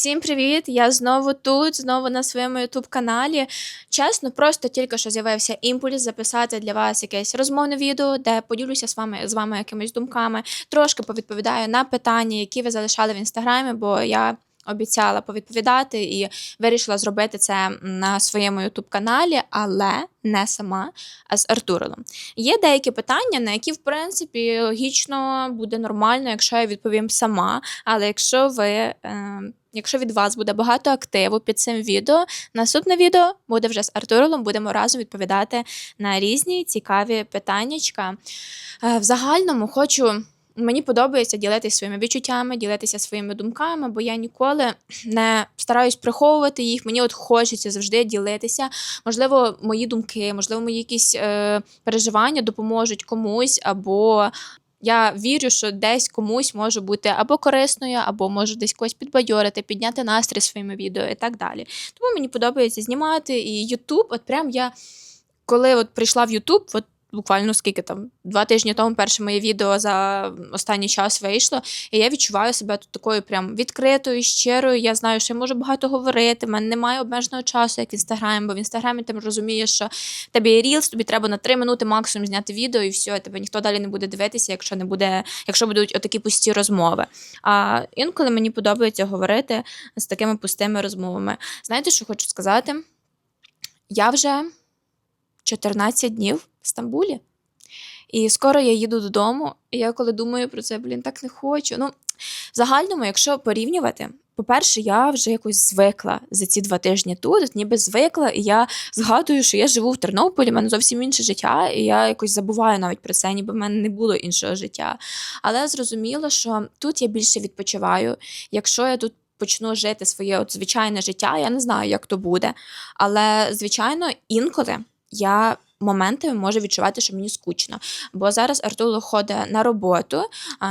Всім привіт! Я знову тут, знову на своєму youtube каналі. Чесно, просто тільки що з'явився імпульс записати для вас якесь розмовне відео, де поділюся з вами з вами якимись думками, трошки повідповідаю на питання, які ви залишали в інстаграмі, бо я. Обіцяла повідповідати і вирішила зробити це на своєму youtube каналі, але не сама, а з Артуром. Є деякі питання, на які, в принципі, логічно буде нормально, якщо я відповім сама. Але якщо ви, е, якщо від вас буде багато активу під цим відео, наступне відео буде вже з Артуром, будемо разом відповідати на різні цікаві питаннячка. Е, в загальному хочу. Мені подобається ділитися своїми відчуттями, ділитися своїми думками, бо я ніколи не стараюсь приховувати їх. Мені от хочеться завжди ділитися. Можливо, мої думки, можливо, мої якісь е, переживання допоможуть комусь, або я вірю, що десь комусь може бути або корисною, або можу десь когось підбадьорити, підняти настрій своїми відео і так далі. Тому мені подобається знімати і Ютуб. От прям я коли от прийшла в Ютуб, от буквально скільки там два тижні тому перше моє відео за останній час вийшло. І я відчуваю себе тут такою прям відкритою, щирою. Я знаю, що я можу багато говорити. в мене немає обмеженого часу, як в інстаграмі, бо в інстаграмі ти розумієш, що тебе є рілс, тобі треба на три минути максимум зняти відео, і все, тебе ніхто далі не буде дивитися, якщо не буде, якщо будуть отакі пусті розмови. А інколи мені подобається говорити з такими пустими розмовами. Знаєте, що хочу сказати? Я вже 14 днів в Стамбулі. І скоро я їду додому, і я коли думаю про це, блін, так не хочу. Ну, в загальному, якщо порівнювати, по-перше, я вже якось звикла за ці два тижні тут, ніби звикла, і я згадую, що я живу в Тернополі, в мене зовсім інше життя, і я якось забуваю навіть про це, ніби в мене не було іншого життя. Але зрозуміло, що тут я більше відпочиваю. Якщо я тут почну жити своє от звичайне життя, я не знаю, як то буде. Але, звичайно, інколи я моментами можу відчувати, що мені скучно. Бо зараз Артур ходить на роботу.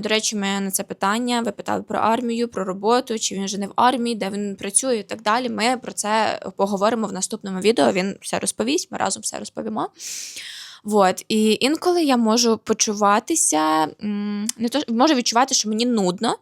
До речі, ми на це питання ви питали про армію, про роботу, чи він вже не в армії, де він працює і так далі. Ми про це поговоримо в наступному відео. Він все розповість, ми разом все розповімо. Вот. І інколи я можу почуватися, не то можу відчувати, що мені нудно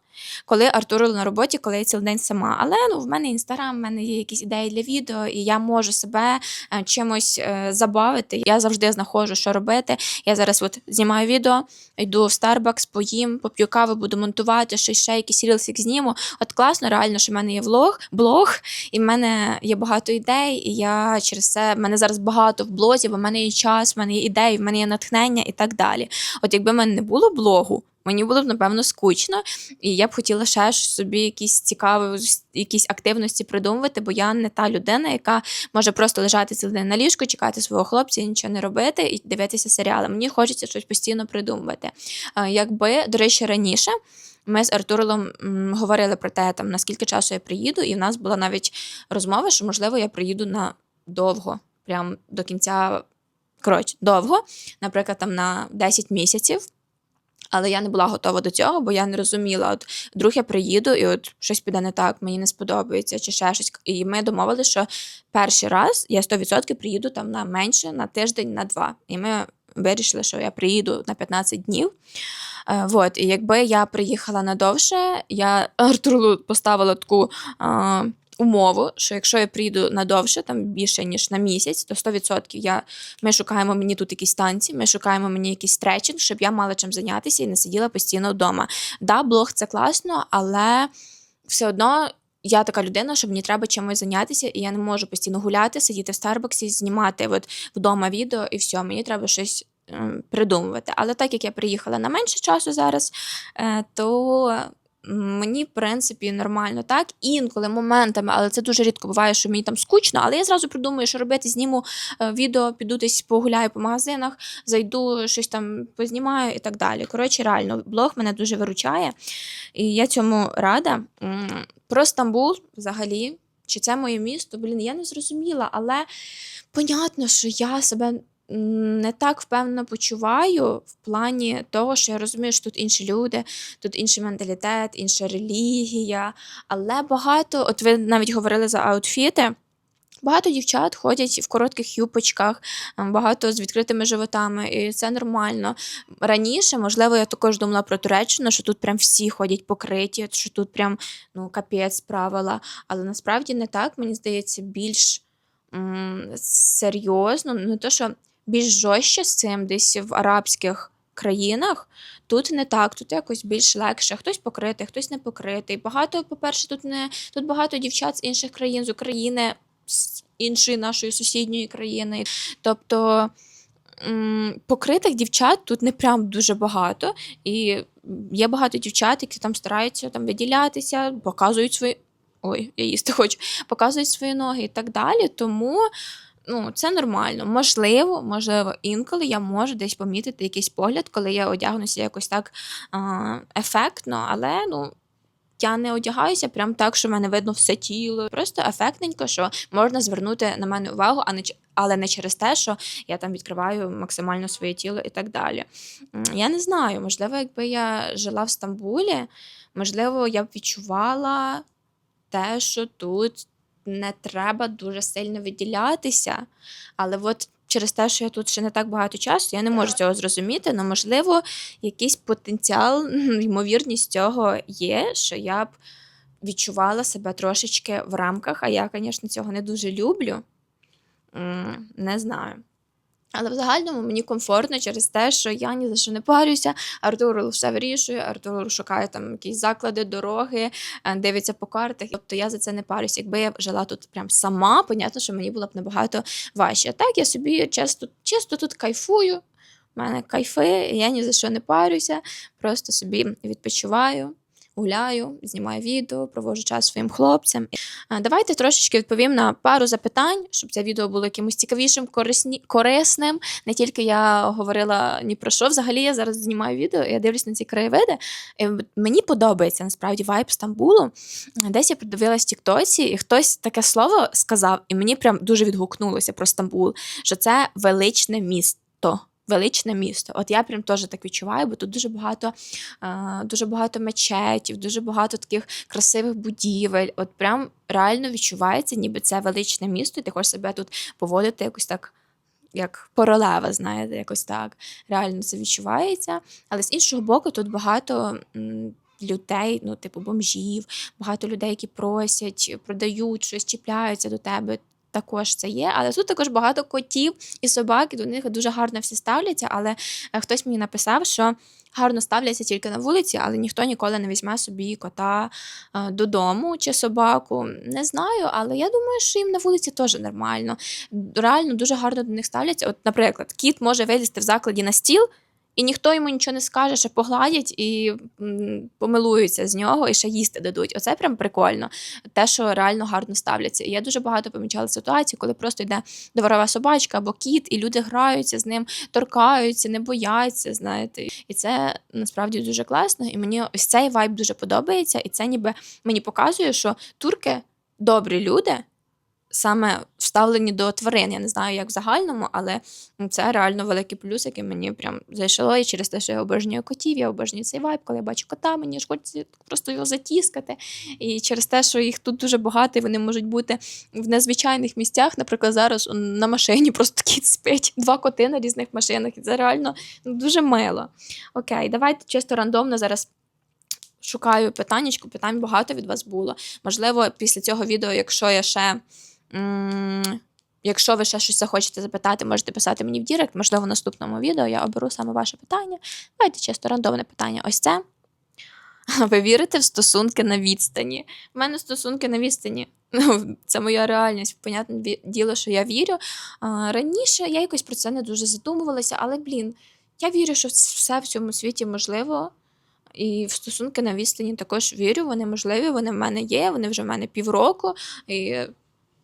коли Артур на роботі, коли я цілий день сама. Але ну, в мене інстаграм, в мене є якісь ідеї для відео, і я можу себе е, чимось е, забавити. Я завжди знаходжу, що робити. Я зараз от знімаю відео, йду в Starbucks, поїм, поп'ю каву, буду монтувати, ще ще якийсь рілсик зніму. От класно, реально, що в мене є влог, блог, і в мене є багато ідей. І я через це в мене зараз багато в блозі, бо в мене є час, в мене є ідеї, в мене є натхнення і так далі. От якби в мене не було блогу. Мені було б, напевно, скучно, і я б хотіла ще собі якісь цікаві якісь активності придумувати, бо я не та людина, яка може просто лежати цілий день на ліжку, чекати свого хлопця нічого не робити, і дивитися серіали. Мені хочеться щось постійно придумувати. Якби, до речі, раніше. Ми з Артуром говорили про те, там наскільки часу я приїду, і в нас була навіть розмова, що, можливо, я приїду на довго, прям до кінця коротше, довго, наприклад, там на 10 місяців. Але я не була готова до цього, бо я не розуміла. От вдруг я приїду, і от щось піде не так, мені не сподобається, чи ще щось. І ми домовилися, що перший раз я 100% приїду там на менше, на тиждень, на два. І ми вирішили, що я приїду на 15 днів. Е, вот. І якби я приїхала надовше, я Артуру поставила таку. Умову, що якщо я прийду надовше, там більше ніж на місяць, то 100% я, ми шукаємо мені тут якісь танці, ми шукаємо мені якийсь стретчинг, щоб я мала чим зайнятися і не сиділа постійно вдома. Да, блог це класно, але все одно. Я така людина, що мені треба чимось зайнятися, і я не можу постійно гуляти, сидіти в Старбаксі, знімати от вдома відео і все, мені треба щось е, придумувати. Але так як я приїхала на менше часу зараз, е, то Мені, в принципі, нормально так. Інколи моментами, але це дуже рідко буває, що мені там скучно. Але я зразу придумаю, що робити, зніму е, відео, піду десь погуляю по магазинах, зайду, щось там познімаю і так далі. Коротше, реально, блог мене дуже виручає, і я цьому рада. Про Стамбул взагалі, чи це моє місто, блін, я не зрозуміла, але понятно, що я себе не так впевнено почуваю в плані того, що я розумію, що тут інші люди, тут інший менталітет, інша релігія. Але багато, от ви навіть говорили за аутфіти. Багато дівчат ходять в коротких юбочках, ем, багато з відкритими животами, і це нормально. Раніше, можливо, я також думала про Туреччину, що тут прям всі ходять покриті, що тут прям ну, капець правила. Але насправді не так, мені здається, більш м, серйозно, ну то, що більш жорстче з цим десь в арабських країнах. Тут не так, тут якось більш легше. Хтось покритий, хтось не покритий. Багато, по-перше, тут не тут багато дівчат з інших країн, з України, з іншої нашої сусідньої країни. Тобто покритих дівчат тут не прям дуже багато. І є багато дівчат, які там стараються там виділятися, показують свої. Ой, я їсти хочу, показують свої ноги і так далі. Тому ну, це нормально. Можливо, можливо, інколи я можу десь помітити якийсь погляд, коли я одягнуся якось так а, ефектно, але ну. Я не одягаюся прям так, що в мене видно все тіло. Просто ефектненько, що можна звернути на мене увагу, а не але не через те, що я там відкриваю максимально своє тіло і так далі. Я не знаю, можливо, якби я жила в Стамбулі, можливо, я б відчувала те, що тут не треба дуже сильно виділятися. Але от через те, що я тут ще не так багато часу, я не можу цього зрозуміти. але, можливо, якийсь потенціал, ймовірність цього є, що я б відчувала себе трошечки в рамках, а я, звісно, цього не дуже люблю. Не знаю. Але в загальному мені комфортно через те, що я ні за що не парюся. Артур все вирішує, Артур шукає там якісь заклади, дороги, е, дивиться по картах. Тобто я за це не парюся. Якби я жила тут прям сама, понятно, що мені було б набагато важче. Так я собі чисто, чисто тут кайфую. У мене кайфи, я ні за що не парюся, просто собі відпочиваю. Гуляю, знімаю відео, проводжу час своїм хлопцем. А, Давайте трошечки відповім на пару запитань, щоб це відео було якимось цікавішим, корисні, корисним. Не тільки я говорила ні про що. Взагалі я зараз знімаю відео, я дивлюсь на ці краєвиди. І мені подобається насправді вайб Стамбулу. Десь я подивилась в Тіктоці, і хтось таке слово сказав, і мені прям дуже відгукнулося про Стамбул, що це величне місто. Величне місто. От я прям теж так відчуваю, бо тут дуже багато, дуже багато мечетів, дуже багато таких красивих будівель. От прям реально відчувається, ніби це величне місто, і ти хочеш себе тут поводити якось так, як королева, знаєте, якось так. Реально це відчувається. Але з іншого боку, тут багато. Людей, ну, типу, бомжів, багато людей, які просять, продають щось, чіпляються до тебе. Також це є, але тут також багато котів і собак, і до них дуже гарно всі ставляться. Але е, хтось мені написав, що гарно ставляться тільки на вулиці, але ніхто ніколи не візьме собі кота е, додому чи собаку. Не знаю, але я думаю, що їм на вулиці теж нормально. Реально дуже гарно до них ставляться. От, наприклад, кіт може вилізти в закладі на стіл. І ніхто йому нічого не скаже, що погладять і помилуються з нього, і ще їсти дадуть. Оце прям прикольно. Те, що реально гарно ставляться. І я дуже багато помічала ситуацій, коли просто йде дворова собачка або кіт, і люди граються з ним, торкаються, не бояться, знаєте. І це насправді дуже класно. І мені ось цей вайб дуже подобається, і це ніби мені показує, що турки добрі люди. Саме вставлені до тварин. Я не знаю, як в загальному, але це реально великий плюс, який мені прям зайшло. І через те, що я обожнюю котів, я обожнюю цей вайб, коли я бачу кота, мені ж хочеться просто його затіскати. І через те, що їх тут дуже багато, і вони можуть бути в незвичайних місцях. Наприклад, зараз на машині просто кіт спить, два коти на різних машинах. І це реально ну, дуже мило. Окей, давайте чисто рандомно зараз. Шукаю питаннячку, питань багато від вас було. Можливо, після цього відео, якщо я ще. Якщо ви ще щось захочете запитати, можете писати мені в Дірект. Можливо, в наступному відео я оберу саме ваше питання. Давайте чисто рандомне питання. Ось це. Ви вірите в стосунки на відстані? У мене стосунки на відстані. Ну, це моя реальність. Понятне діло, що я вірю. Раніше я якось про це не дуже задумувалася, але, блін, я вірю, що все в цьому світі можливо. І в стосунки на відстані також вірю, вони можливі, вони в мене є, вони вже в мене півроку. І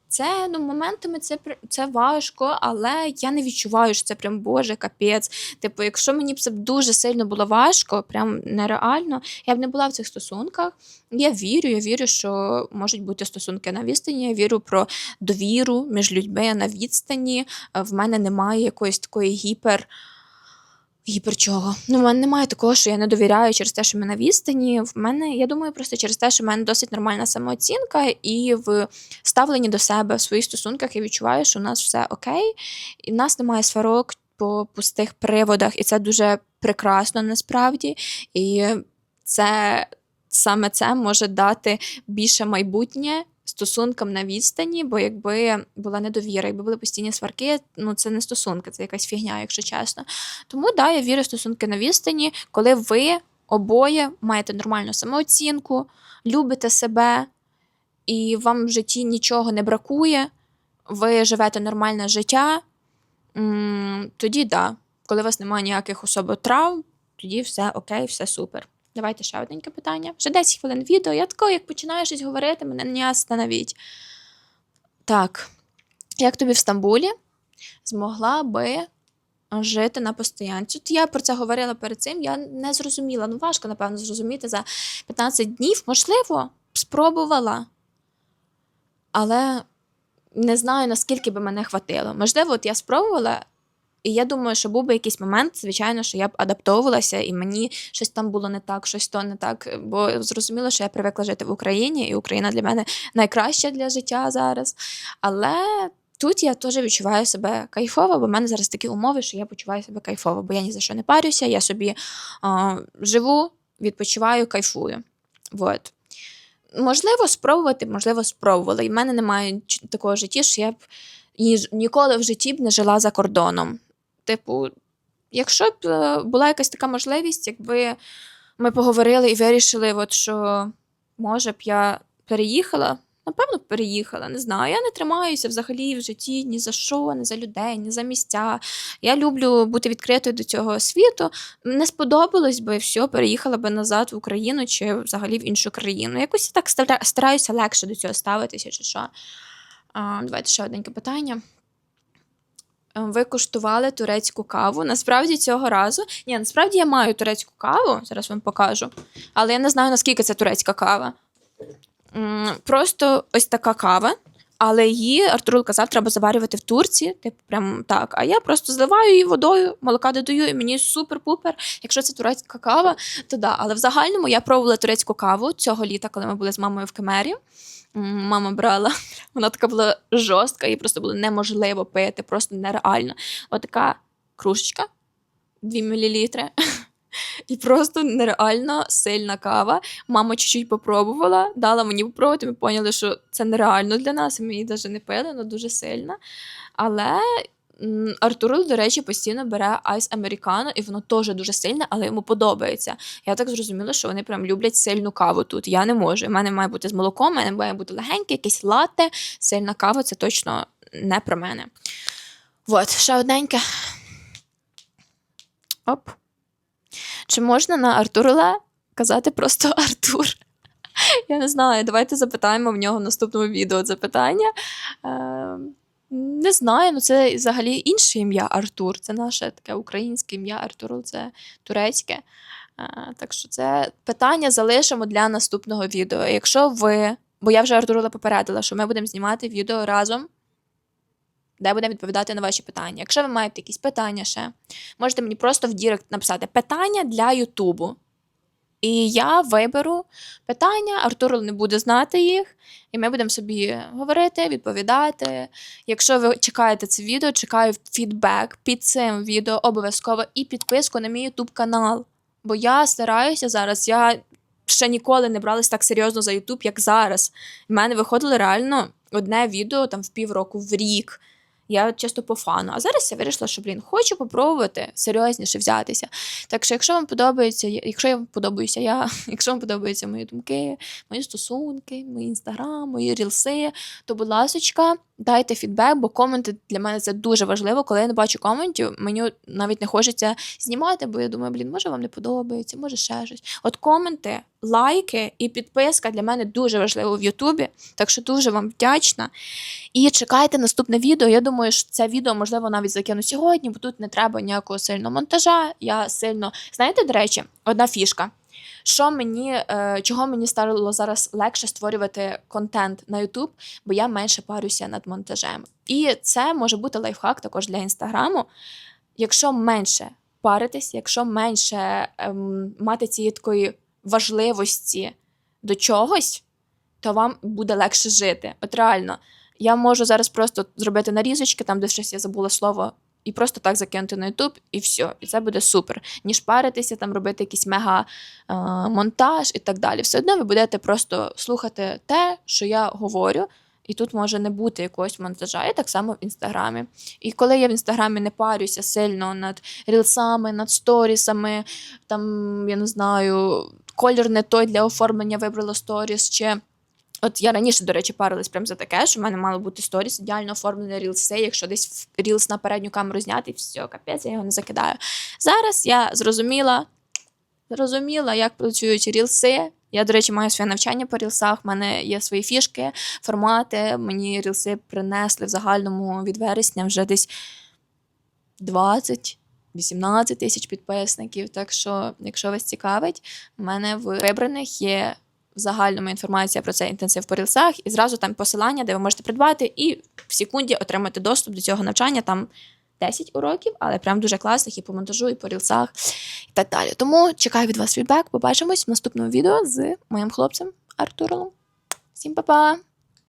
це ну, моментами це, це важко, але я не відчуваю, що це прям Боже, капець. Типу, якщо мені б це дуже сильно було важко, прям нереально, я б не була в цих стосунках. Я вірю, я вірю, що можуть бути стосунки на відстані. Я вірю про довіру між людьми на відстані. Е, В мене немає якоїсь такої гіпер Гіперчого. Ну, в мене немає такого, що я не довіряю через те, що ми на відстані. В мене, я думаю, просто через те, що в мене досить нормальна самооцінка, і в ставленні до себе в своїх стосунках я відчуваю, що у нас все окей, і в нас немає сварок по пустих приводах, і це дуже прекрасно насправді. І це саме це може дати більше майбутнє стосункам на відстані, бо якби була недовіра, якби були постійні сварки, ну це не стосунки, це якась фігня, якщо чесно. Тому да, я вірю в стосунки на відстані, коли ви обоє маєте нормальну самооцінку, любите себе, і вам в житті нічого не бракує, ви живете нормальне життя, тоді да. Коли у вас немає ніяких особо травм, тоді все окей, все супер. Давайте ще одненьке питання. Вже 10 хвилин відео. Я тако, як починаю щось говорити, мене не остановіть. Так, як тобі в Стамбулі змогла би жити на постоянці? От я про це говорила перед цим, я не зрозуміла. Ну, важко, напевно, зрозуміти за 15 днів. Можливо, спробувала. Але не знаю, наскільки би мене хватило. Можливо, от я спробувала, і я думаю, що був би якийсь момент, звичайно, що я б адаптовувалася, і мені щось там було не так, щось то не так. Бо зрозуміло, що я привикла жити в Україні, і Україна для мене найкраща для життя зараз. Але тут я теж відчуваю себе кайфово, бо в мене зараз такі умови, що я почуваю себе кайфово, бо я ні за що не парюся, я собі а, живу, відпочиваю, кайфую. Вот. Можливо, спробувати, можливо, спробувала. І в мене немає такого життя, що я б ні- ніколи в житті б не жила за кордоном. Типу, якщо б е, була якась така можливість, якби ми поговорили і вирішили, от, що може б я переїхала, напевно, переїхала, не знаю. Я не тримаюся взагалі в житті ні за що, ні за людей, ні за місця. Я люблю бути відкритою до цього світу. Не сподобалось би все, переїхала би назад в Україну чи взагалі в іншу країну. Якось я так стараюся легше до цього ставитися, чи що. А, давайте ще одненьке питання. Е, Ви куштували турецьку каву. Насправді цього разу. Ні, насправді я маю турецьку каву, зараз вам покажу. Але я не знаю, наскільки це турецька кава. Просто ось така кава. Але її Артур казав, треба заварювати в турці, типу, прям так. А я просто зливаю її водою, молока додаю, і мені супер-пупер. Якщо це турецька кава, то да. Але в загальному я пробувала турецьку каву цього літа, коли ми були з мамою в Кемері. Мама брала, вона така була жорстка, її просто було неможливо пити, просто нереально. Отака кружечка, 2 мл. І просто нереально сильна кава. Мама чуть-чуть попробувала, дала мені попробувати. Ми поняли, що це нереально для нас, ми її навіть не пили, вона дуже сильна. Але Артур, до речі, постійно бере айс американо, і воно теж дуже сильне, але йому подобається. Я так зрозуміла, що вони прям люблять сильну каву тут. Я не можу. У мене має бути з молоком, у мене має бути легеньке, якесь латте, сильна кава це точно не про мене. От, ще одненьке. Оп. Чи можна на Артурла казати просто Артур? Я не знаю. Давайте запитаємо в нього в наступному відео це питання. Е, не знаю, ну це взагалі інше ім'я Артур. Це наше таке українське ім'я Артурл, це турецьке. Е, так що це питання залишимо для наступного відео. Якщо ви, бо я вже Артурула попередила, що ми будемо знімати відео разом, де будемо відповідати на ваші питання. Якщо ви маєте якісь питання ще, можете мені просто в Дірект написати питання для Ютубу. І я виберу питання, Артур не буде знати їх, і ми будемо собі говорити, відповідати. Якщо ви чекаєте це відео, чекаю фідбек під цим відео обов'язково і підписку на мій YouTube канал. Бо я стараюся зараз, я ще ніколи не бралась так серйозно за YouTube, як зараз. У мене виходило реально одне відео там в півроку, в рік. Я чисто по фану. А зараз я вирішила, що блін, хочу попробувати серйозніше взятися. Так що, якщо вам подобається, якщо я вам подобаюся, я, якщо вам подобаються мої думки, мої стосунки, мої інстаграм, мої рілси, то, будь ласочка, дайте фідбек, бо коменти для мене це дуже важливо. Коли я не бачу коментів, мені навіть не хочеться знімати, бо я думаю, блін, може вам не подобається, може ще щось. От коменти, лайки і підписка для мене дуже важливо в Ютубі. Так що дуже вам вдячна. І чекайте наступне відео. Я думаю, що це відео можливо навіть закину сьогодні, бо тут не треба ніякого сильного монтажа. Я сильно знаєте, до речі, одна фішка. Що мені, е, чого мені стало зараз легше створювати контент на YouTube, бо я менше парюся над монтажем. І це може бути лайфхак також для інстаграму. Якщо менше паритись, якщо менше ем, мати цієї такої важливості до чогось, то вам буде легше жити. От реально, я можу зараз просто зробити нарізочки, там, де щось я забула слово, і просто так закинути на YouTube, і все. І це буде супер. Ніж паритися, там робити якийсь мега е, монтаж і так далі. Все одно ви будете просто слухати те, що я говорю. І тут може не бути якогось монтажа, і так само в інстаграмі. І коли я в інстаграмі не парюся сильно над рілсами, над сторісами, там я не знаю, колір не той для оформлення вибрала сторіс, чи От я раніше, до речі, парилась прям за таке, що в мене мало бути сторіс, ідеально оформлений рілси. Якщо десь рілс на передню камеру зняти, все, капець, я його не закидаю. Зараз я зрозуміла, зрозуміла, як працюють рілси. Я, до речі, маю своє навчання по рілсах. в мене є свої фішки, формати. Мені рілси принесли в загальному від вересня вже десь 20. 18 тисяч підписників. Так що, якщо вас цікавить, в мене в вибраних є в загальному інформація про цей інтенсив по рілсах, і зразу там посилання, де ви можете придбати, і в секунді отримати доступ до цього навчання. Там 10 уроків, але прям дуже класних і по монтажу, і по рілсах, і так далі. Тому чекаю від вас фідбек. Побачимось в наступному відео з моїм хлопцем Артуром. Всім па-па!